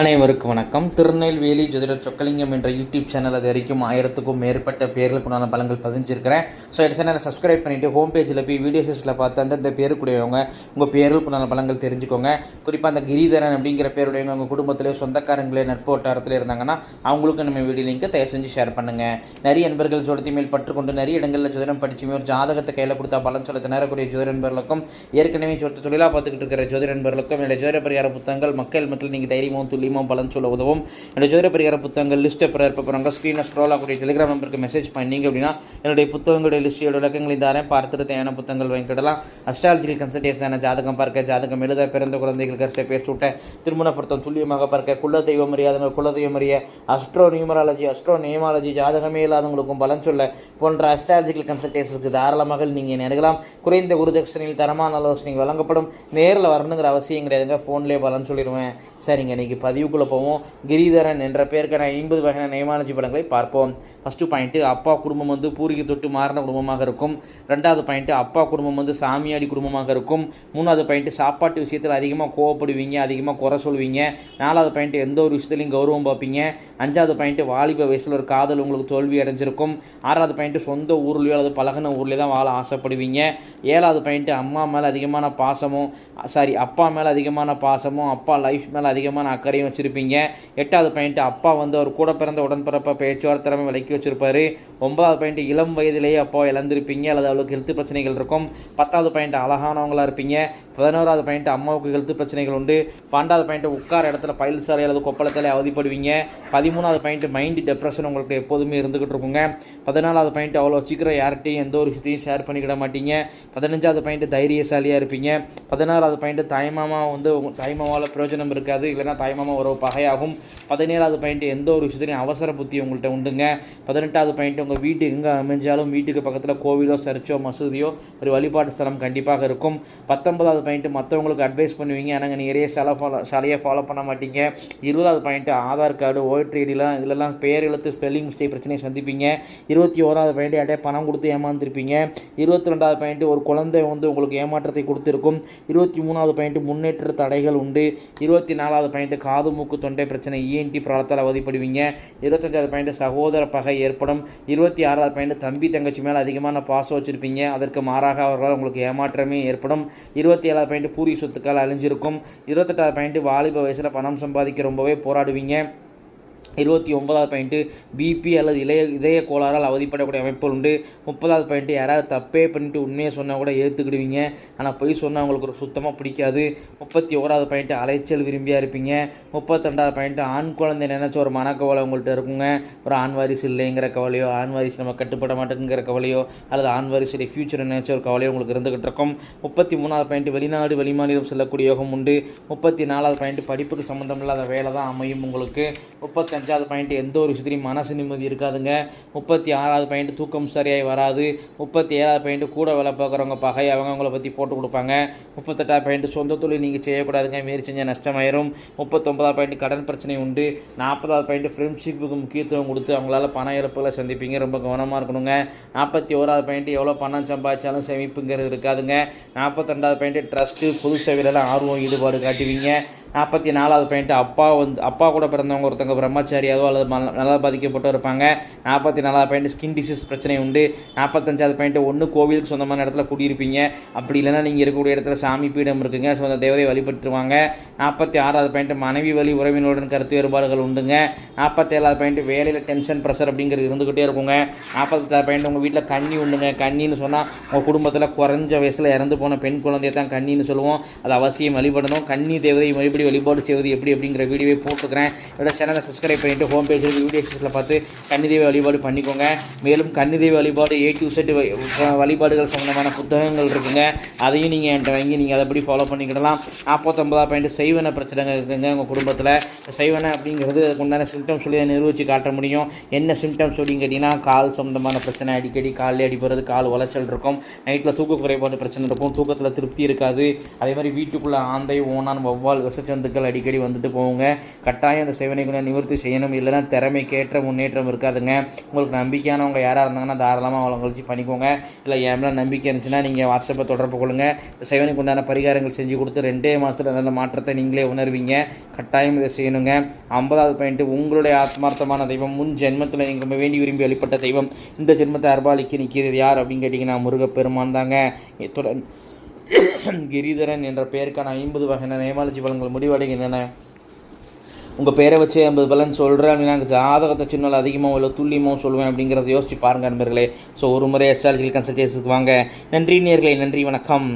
அனைவருக்கும் வணக்கம். திருநெல்வேலி ஜோதிடர் சொக்கலிங்கம் என்ற யூடியூப் சேனல் அது வரைக்கும் ஆயிரத்துக்கும் மேற்பட்ட பேர்களுக்குண்டான பலங்கள் பதிஞ்சிருக்கிறேன். ஸோ இந்த சேனலை சப்ஸ்கிரைப் பண்ணிவிட்டு ஹோம் பேஜில் போய் வீடியோஸில் பார்த்து அந்தந்த பேருக்குடையவங்க உங்கள் பேர்களுக்குண்டான பலங்கள் தெரிஞ்சுக்கோங்க. குறிப்பாக அந்த கிரிதரன் அப்படிங்கிற பேருடையவங்க உங்கள் குடும்பத்திலே சொந்தக்காரங்களே நட்பு வட்டாரத்தில் இருந்தாங்கன்னா அவங்களுக்கு நம்ம வீடியோ லிங்கை தயவு செஞ்சு ஷேர் பண்ணுங்கள் நிறைய நண்பர்கள் ஜோடத்தி மேல் பற்றுக்கொண்டு நிறைய இடங்களில் ஜோதிடம் படிச்சுமே ஒரு ஜாதகத்தை கையில் கொடுத்தா பலன் சொல்ல திணறக்கூடிய ஜோதிட நண்பர்களுக்கும் ஏற்கனவே சொத்து தொழிலாக பார்த்துக்கிட்டு இருக்கிற ஜோதிட நண்பர்களுக்கும் என்னுடைய ஜோதிட பரிகார புத்தகங்கள் மக்கள் மற்றும் நீங்கள் தைரியமும் துல்லியமும் பலன் சொல்ல உதவும். என்னுடைய ஜோதிட பரிகார புத்தகங்கள் லிஸ்ட்டை பிற போகிறாங்க ஸ்க்ரீனை ஸ்க்ரோல் ஆகக்கூடிய டெலிகிராம் நம்பருக்கு மெசேஜ் பண்ணீங்க அப்படின்னா என்னுடைய புத்தகங்களுடைய லிஸ்டியோட விளக்கங்களை தாரேன். பார்த்துட்டு தேவையான புத்தகங்கள் வாங்கிக்கிடலாம் அஸ்ட்ராலஜிக்கல் கன்சல்டேஷன் ஜாதகம் பார்க்க ஜாதகம் எழுத பிறந்த குழந்தைகள் கருத்தை பேர் சூட்ட திருமண பொருத்தம் துல்லியமாக பார்க்க குல தெய்வம் அறியாதவங்க குல தெய்வம் அறிய அஸ்ட்ரோ நியூமராலஜி அஸ்ட்ரோ நியமாலஜி ஜாதகமே இல்லாதவங்களுக்கும் பலன் சொல்ல போன்ற அஸ்ட்ராலஜிக்கல் கன்சல்டேஷனுக்கு தாராளமாக நீங்கள் நினைக்கலாம் குறைந்த குருதட்சணையில் தரமான ஆலோசனை வழங்கப்படும். நேரில் வரணுங்கிற அவசியம் கிடையாதுங்க. ஃபோன்லேயே பலன் சொல்லிடுவேன். சரிங்க இன்னைக்கு பதிவுக்குள்ளே போவோம். கிரிதரன் என்ற பெயருக்கான ஐம்பது வகையான நியமாலஜி படங்களை பார்ப்போம். ஃபஸ்ட்டு பாயிண்ட்டு அப்பா குடும்பம் வந்து பூர்வீக தொட்டு மாறின குடும்பமாக இருக்கும். ரெண்டாவது பாயிண்ட்டு அப்பா குடும்பம் வந்து சாமியாடி குடும்பமாக இருக்கும். மூணாவது பாயிண்ட்டு சாப்பாட்டு விஷயத்தில் அதிகமாக கோவப்படுவீங்க அதிகமாக குறை சொல்வீங்க. நாலாவது பாயிண்ட்டு எந்த ஒரு விஷயத்துலையும் கௌரவம் பார்ப்பீங்க. அஞ்சாவது பாயிண்ட்டு வாலிப வயசில் ஒரு காதல் உங்களுக்கு தோல்வி அடைஞ்சிருக்கும். ஆறாவது பாயிண்ட்டு சொந்த ஊர்லேயோ அல்லது பழகின ஊர்லேயே தான் வாழ ஆசைப்படுவீங்க. ஏழாவது பாயிண்ட்டு அம்மா மேலே அதிகமான பாசமும் சாரி அப்பா மேலே அதிகமான பாசமும் அப்பா லைஃப் மேலே அதிகமான அக்கறையும் வச்சுருப்பீங்க. எட்டாவது பாயிண்ட்டு அப்பா வந்து அவர் கூட பிறந்த உடன்பிறப்ப பேச்சுவார்த்தை திறமை விலைக்கு வச்சிருப்பாரு. ஒன்பதாவது பாயிண்ட் இளம் வயதிலேயே அப்போ இழந்திருப்பீங்க. அல்லது அவளுக்கு ஹெல்த் பிரச்சனைகள் இருக்கும். பத்தாவது பாயிண்ட் அழகானவங்களா இருப்பீங்க. பதினோராவது பாயிண்ட் அம்மாவுக்கு ஹெல்த் பிரச்சனைகள் உண்டு. பன்னெண்டாவது பாயிண்ட் உட்கார இடத்துல பயில் சாலை அல்லது கொப்பளத்தில் அவதிப்படுவீங்க. பதிமூணாவது பாயிண்ட் மைண்டு டெப்ரெஷன் உங்களுக்கு எப்போதுமே இருந்துகிட்டு இருக்குங்க. பதினாலாவது பாயிண்ட் அவ்வளோ சீக்கிரம் யார்கிட்டையும் எந்த ஒரு விஷயத்தையும் ஷேர் பண்ணிக்கிட மாட்டீங்க. பதினஞ்சாவது பாயிண்ட் தைரியசாலியாக இருப்பீங்க. பதினாறாவது பாயிண்ட் தாய்மாமா வந்து தாய்மாமாவில் பிரயோஜனம் இருக்காது. இல்லைன்னா தாய்மாமா ஒரு பகையாகும். பதினேழாவது பாயிண்ட் எந்த ஒரு விஷயத்துலையும் அவசர புத்தி உங்கள்கிட்ட உண்டுங்க. பதினெட்டாவது பாயிண்ட் உங்கள் வீட்டு எங்கே அமைஞ்சாலும் வீட்டுக்கு பக்கத்தில் கோவிலோ சர்ச்சோ மசூதியோ ஒரு வழிபாட்டு ஸ்தலம் கண்டிப்பாக இருக்கும். பத்தொன்பதாவது பாயிண்ட் மற்றவங்களுக்கு அட்வைஸ் பண்ணுவீங்க. ஆனால் நீங்கள் நிறைய சிலை ஃபாலோ சிலையை ஃபாலோ பண்ண மாட்டீங்க. இருபதாவது பாயிண்ட் ஆதார் கார்டு ஓட்டர் ஐடிலாம் இதிலெல்லாம் பேர் எழுத்து ஸ்பெல்லிங் மிஸ்டேக் பிரச்சனையை சந்திப்பீங்க. இருபத்தி ஓராவது பாயிண்ட் யார்ட்டே பணம் கொடுத்து ஏமாந்துருப்பீங்க. இருபத்தி ரெண்டாவது பாயிண்ட் ஒரு குழந்தை வந்து உங்களுக்கு ஏமாற்றத்தை கொடுத்துருக்கும். இருபத்தி மூணாவது பாயிண்ட் முன்னேற்ற தடைகள் உண்டு. இருபத்தி நாலாவது பாயிண்ட் காது மூக்கு தொண்டை பிரச்சனை இஎன்டி பிராலத்தால் அவதிப்படுவீங்க. இருபத்தஞ்சாவது பாயிண்ட் சகோதர பகை ஏற்படும். இருபத்தி ஆறாவது பாயிண்ட் தம்பி தங்கச்சி மேலே அதிகமான பாசம் வச்சுருப்பீங்க. அதற்கு மாறாக அவர்களால் உங்களுக்கு ஏமாற்றமே ஏற்படும். இருபத்தி ஏழாவது பாயிண்ட் பூரி சொத்துக்கள் அழிஞ்சிருக்கும். இருபத்தெட்டாவது பாயிண்ட் வாலிப வயசில் பணம் சம்பாதிக்க ரொம்பவே போராடுவீங்க. இருபத்தி ஒன்பதாவது பாயிண்ட்டு பிபி அல்லது இளைய இதய கோளாறால் அவதிப்படக்கூடிய அமைப்புகள் உண்டு. முப்பதாவது பாயிண்ட்டு யாராவது தப்பே பண்ணிட்டு உண்மையை சொன்னால் கூட ஏற்றுக்கிடுவீங்க ஆனால் பொய் சொன்னால் உங்களுக்கு ஒரு சுத்தமாக பிடிக்காது. முப்பத்தி ஓராவது பாயிண்ட்டு அலைச்சல் விரும்பியாக இருப்பீங்க. முப்பத்தெண்டாவது பாயிண்ட்டு ஆண் குழந்தை நினச்ச ஒரு மனக்கவலை உங்கள்கிட்ட இருக்குங்க. ஒரு ஆண் வாரிசு இல்லைங்கிற கவலையோ ஆண் வாரிசு நம்ம கட்டுப்பட மாட்டேங்கிற கவலையோ அல்லது ஆண் வாரிசுடைய ஃபியூச்சர் நினைச்ச ஒரு கவலையோ உங்களுக்கு இருந்துகிட்டு இருக்கும். முப்பத்தி மூணாவது பாயிண்ட் வெளிநாடு வெளிமாநிலம் செல்லக்கூடிய யோகம் உண்டு. முப்பத்தி நாலாவது பாயிண்ட் படிப்புக்கு சம்மந்தம் இல்லாத வேலை தான் அமையும் உங்களுக்கு. முப்பத்தி அஞ்சாவது பாயிண்ட் எந்த ஒரு விஷயத்துலையும் மனசு நிம்மதி இருக்காதுங்க. முப்பத்தி ஆறாவது பாயிண்ட் தூக்கம் சரியாய் வராது. முப்பத்தி ஏழாவது பாயிண்ட் கூட வேலை பார்க்குறவங்க பகை அவங்க அவங்கள பற்றி போட்டு கொடுப்பாங்க. முப்பத்தெட்டாவது பாயிண்ட் சொந்த தொழில் நீங்கள் செய்யக்கூடாதுங்க. மாரி செஞ்சால் நஷ்டமாயிரும். முப்பத்தொன்பதாவது பாயிண்ட் கடன் பிரச்சனை உண்டு. நாற்பதாவது பாயிண்ட் ஃப்ரெண்ட்ஷிப்புக்கு முக்கியத்துவம் கொடுத்து அவங்களால பண இழப்புகளை சந்திப்பீங்க. ரொம்ப கவனமாக இருக்கணுங்க. நாற்பத்தி ஓராவது பாயிண்ட் எவ்வளோ பணம் சம்பாதிச்சாலும் சேமிப்புங்கிறது இருக்காதுங்க. நாற்பத்தெண்டாவது பாயிண்ட் ட்ரஸ்ட்டு புது சேவையிலலாம் ஆர்வம் ஈடுபாடு காட்டுவீங்க. நாற்பத்தி நாலாவது பாயிண்ட் அப்பா வந்து அப்பா கூட பிறந்தவங்க ஒருத்தவங்க பிரம்மச்சாரியாவோ அல்லது நல்லா பாதிக்கப்பட்டு இருப்பாங்க. நாற்பத்தி நாலாவது பாயிண்ட் ஸ்கின் டிசீஸ் பிரச்சனை உண்டு. நாற்பத்தஞ்சாவது பாயிண்ட் ஒன்று கோவிலுக்கு சொந்தமான இடத்துல குடியிருப்பீங்க. அப்படி இல்லைன்னா நீங்கள் இருக்கக்கூடிய இடத்துல சாமி பீடம் இருக்குங்க. ஸோ அந்த தேவதையை வழிபட்டுருவாங்க. நாற்பத்தி ஆறாவது பாயிண்ட் மனைவி வழி உறவினருடன் கருத்து வேறுபாடுகள் உண்டுங்க. நாற்பத்தேழாவது பாயிண்ட் வேலையில் டென்ஷன் ப்ரெஷர் அப்படிங்கிறது இருந்துக்கிட்டே இருக்குங்க. நாற்பத்தெட்டாவது பாயிண்ட் உங்கள் வீட்டில் கண்ணி உண்டுங்க. கண்ணின்னு சொன்னால் உங்கள் குடும்பத்தில் குறைஞ்ச வயசில் இறந்து போன பெண் குழந்தைய தான் கண்ணின்னு சொல்லுவோம். அது அவசியம் வழிபடணும். கண்ணி தேவதையை வழிபடி எப்படி வழிபாடு செய்வது எப்படி அப்படிங்கிற வீடியோவை போட்டுக்கிறேன் என்னோட சேனலை சப்ஸ்கிரைப் பண்ணிட்டு ஹோம் பேஜில் வீடியோஸில் பார்த்து கன்னி வழிபாடு பண்ணிக்கோங்க. மேலும் கன்னி வழிபாடு ஏ டு செட் வழிபாடுகள் சம்மந்தமான புத்தகங்கள் இருக்குங்க. அதையும் நீங்கள் என்கிட்ட வாங்கி நீங்கள் அதை படி ஃபாலோ பண்ணிக்கிடலாம். நாற்பத்தொம்பதா பாயிண்ட் செய்வன பிரச்சனைகள் இருக்குங்க உங்கள் குடும்பத்தில். செய்வன அப்படிங்கிறது அதுக்கு உண்டான சிம்டம்ஸ் சொல்லி நிரூபித்து காட்ட முடியும். என்ன சிம்டம்ஸ் அப்படின்னு கேட்டிங்கன்னா கால் சம்மந்தமான பிரச்சனை அடிக்கடி காலில் அடிபடுறது கால் உளைச்சல் இருக்கும். நைட்டில் தூக்க குறைபாடு பிரச்சனை இருக்கும். தூக்கத்தில் திருப்தி இருக்காது. அதே மாதிரி வீட்டுக்குள்ளே ஆந்தை ஓனான் வௌவால் விசச்ச பிணிச்சந்துக்கள் அடிக்கடி வந்துட்டு போகுங்க. கட்டாயம் அந்த சேவனைகளை நிவர்த்தி செய்யணும். இல்லைன்னா திறமைக்கேற்ற முன்னேற்றம் இருக்காதுங்க. உங்களுக்கு நம்பிக்கையானவங்க யாராக இருந்தாங்கன்னா தாராளமாக அவளை கழிச்சு பண்ணிக்கோங்க. இல்லை என் மேலே நம்பிக்கை இருந்துச்சுன்னா நீங்கள் வாட்ஸ்அப்பை தொடர்பு கொள்ளுங்கள் இந்த சேவனைக்கு உண்டான பரிகாரங்கள் செஞ்சு கொடுத்து ரெண்டே மாதத்தில் நல்ல மாற்றத்தை நீங்களே உணர்வீங்க. கட்டாயம் இதை செய்யணுங்க. ஐம்பதாவது பாயிண்ட்டு உங்களுடைய ஆத்மார்த்தமான தெய்வம். முன் ஜென்மத்தில் நீங்கள் ரொம்ப வேண்டி விரும்பி வழிபட்ட தெய்வம். இந்த ஜென்மத்தை அர்பாலிக்கு நிற்கிறது யார் அப்படின்னு கேட்டிங்கன்னா முருகப்பெருமான் தாங்க. கிரிதரன் என்ற பெயருக்கான ஐம்பது வகையான நேமாலஜி பலன்கள் முடிவடைகின்றன. உங்கள் பேரை வச்சு ஐம்பது பலன் சொல்கிறேன் அப்படின்னா ஜாதகத்தை சின்னால் அதிகமாக இல்லை துல்லியமாக சொல்லுவேன் அப்படிங்கிறத யோசிச்சு பாருங்கள் நண்பர்களே. ஸோ ஒரு முறை எஸ்ட்ராலஜிக்கல் கன்சல்டேஷனுக்கு வாங்க. நன்றி நேர்களை நன்றி வணக்கம்.